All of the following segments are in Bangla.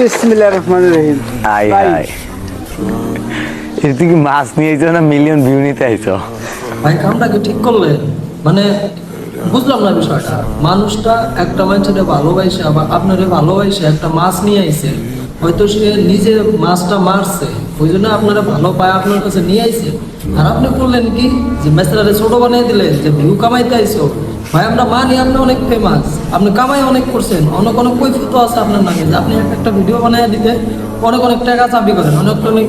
বিসমিল্লাহ রহমান রহিম। আই হাই এর তুই মাছ নিয়ে আইছো না মিলিয়ন ভিউ নিতে আইছো ভাই কামটা কি ঠিক করলেন মানে বুঝলাম না বিষয়টা। মানুষটা একটা মানুষের ভালোবাসে আবার আপনারে ভালোবাসে একটা মাছ নিয়ে আইছে। হয়তো সে নিজে মাছটা মারছে ওই জন্য আপনারা ভালো পায় আপনার কাছে নিয়ে আইছে। আর আপনি করলেন কি? যে মেসরারে ছোট বানিয়ে দিলেন যে ভিউ কামাইতে আইছো ভাই, আমরা মানি আপনি অনেক ফেমাস আপনি কামাই অনেক করছেন। অনেক অনেক কৈফিত আছে আপনার নামে যে আপনি একটা- ভিডিও বানিয়ে দিতে অনেক অনেক টাকা চাবি করেন। অনেক অনেক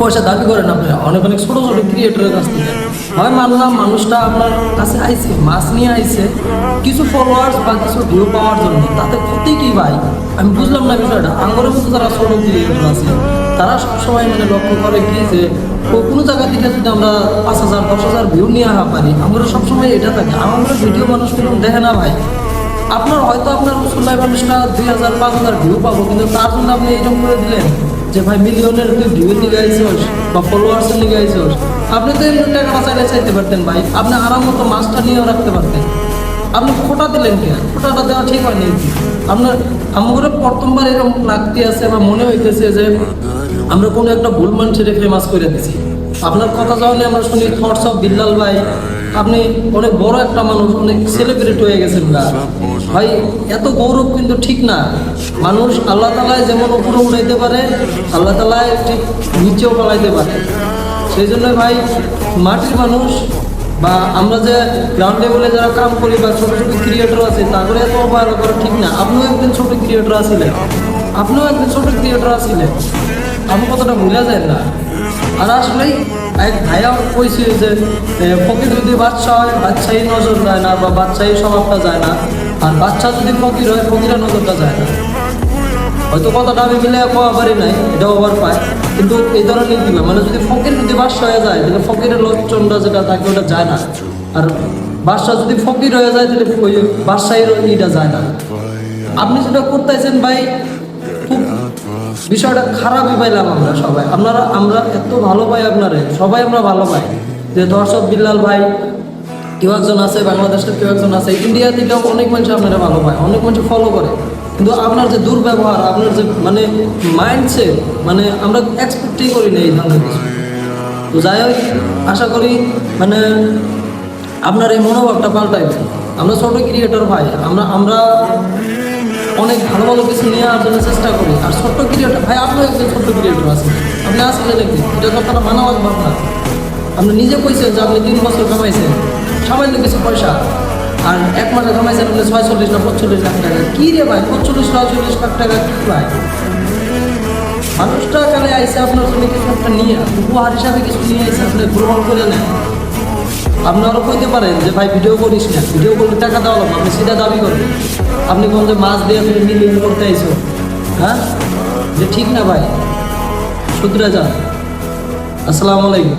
পয়সা দাবি করেন আপনি অনেক অনেক ছোট ছোট ক্রিয়েটরের কাছ থেকে। হয় মানলাম মানুষটা আপনার কাছে আইছে, মাছ নিয়ে আইছে, কিছু ফলোয়ার্স বা কিছু ভিউ পাওয়ার জন্য। তাতে ক্ষতি কি ভাই? আমি বুঝলাম না বিষয়টা। আঙ্গরের মতো যারা ছোট ক্রিয়েটর আছে, তারা সবসময় মানে লক্ষ্য করে কি যে কোনো জায়গা থেকে যদি আমরা পাঁচ হাজার, দশ হাজার ভিউ নিয়ে আসা পারি আমরা সবসময় এটা থাকে। আমার ভিডিও মানুষ কিন্তু দেখে না ভাই। আপনার হয়তো আপনার মুসল্লাই মানুষটা দুই হাজার, পাঁচ হাজার ভিউ পাবো, কিন্তু তার জন্য আপনি এরকম করে দিলেন। যে ভাই মিলিয়নের তুই ভিউ নিয়ে আইসোস বা ফলোয়ার্স নিয়ে আইসোস আপনি তো এমনি টাকা বাঁচাইলে চাইতে পারতেন ভাই। আপনি আরাম মতো মাছটা নিয়েও রাখতে পারতেন। আপনি ফোটা দিলেন কে? ফোটাটা দেওয়া ঠিক হয়নি আপনার আমার প্রথমবার এরকম লাগতে আছে বা মনে হইতেছে যে আমরা কোনো একটা ভুল মানুষের ফেমাস করে দিছি। আপনার কথা যখন আমরা শুনি, থটস অফ বিল্লাল ভাই আপনি অনেক বড় একটা মানুষ অনেক সেলিব্রিটি হয়ে গেছেন ভাই এত গৌরব কিন্তু ঠিক না। মানুষ আল্লাহ তালায় যেমন উপরে উড়াইতে পারে আল্লাহ তালায় ঠিক নিচেও পালাইতে পারে। সেই জন্য ভাই মাটির মানুষ বা আমরা যে গ্রাউন্ড লেভেলে যারা কাম করি বা ছোট ছোট ক্রিয়েটর আছে তারপরে এত অবহেলা করা ঠিক না। আপনিও একদিন ছোট ক্রিয়েটর আছিলেন। আপনিও একদিন ছোট ক্রিয়েটর আছিলেন। আমি কতটা ভুলে যায় না? আর আসলেই এক ভাইয়া কইছে যে ফকির যদি বাচ্চা হয়, বাচ্চাই নজর যায় না বা বাচ্চাই স্বভাবটা যায় না। আর বাচ্চা যদি ফকির হয়, ফকিরের নজরটা যায় না। হয়তো কথাটা আমি মিলে কোয়া পারি নাই, এটাও আবার পায়। কিন্তু এই ধরনের দিবে মানে যদি ফকির যদি বাদশা হয়ে যায়, তাহলে ফকিরের লক্ষণটা যেটা থাকে ওটা যায় না। আর বাদশা যদি ফকির হয়ে যায়, তাহলে ওই বাদশাহীর ইটা যায় না। আপনি যেটা করতেছেন ভাই বিষয়টা খারাপই পাইলাম আমরা সবাই। আপনারা, আমরা এত ভালো পাই আপনারে, সবাই আমরা ভালো পাই। যে দর্শক বিল্লাল ভাই, কেউ একজন আছে, বাংলাদেশের কেউ একজন আছে ইন্ডিয়া থেকেও অনেক মানুষ আপনারা ভালো পায়, অনেক মানুষ ফলো করে। কিন্তু আপনার যে দুর্ব্যবহার, আপনার যে মানে মাইন্ডসেট মানে আমরা এক্সপেক্টই করি না এই ধরনের কিছু। তো যাই হোক, আশা করি মানে আপনার এই মনোভাবটা পাল্টাইবেন। আমরা ছোট ক্রিয়েটর ভাই, আমরা আমরা অনেক ভালো ভালো কিছু নিয়ে আসার জন্য চেষ্টা করি। আর ছোট্ট ক্রিয়েটর ভাই, আপনিও একজন ছোট্ট ক্রিয়েটর আছেন। আপনি আসলেন একদিন এটা তো আপনারা মানা ভাবনা। আপনি নিজে কইছেন যে আপনি তিন বছর কামাইছেন সামান্য কিছু পয়সা। আর এক মাসে কামাইছেন আপনি ছয়চল্লিশ না পঁচল্লিশ লাখ টাকা। কী রে ভাই, পঁচল্লিশ ছয়চল্লিশ লাখ টাকা কী ভাই? মানুষটা কালে আইসে আপনার জন্য কিছু একটা নিয়ে, উপহার হিসাবে কিছু নিয়ে আইসে আপনি গ্রহণ করে নেন। আপনি আরও কইতে পারেন যে, ভাই ভিডিও করিস না। ভিডিও করলে টাকা দেওয়া লাগবে। আপনি সেটা দাবি করবেন আপনি কোন যে মাছ দিয়ে তুমি মিলিয়ন করতে আইসো হ্যাঁ? যে ঠিক না ভাই শুধরে যান আসসালামু আলাইকুম।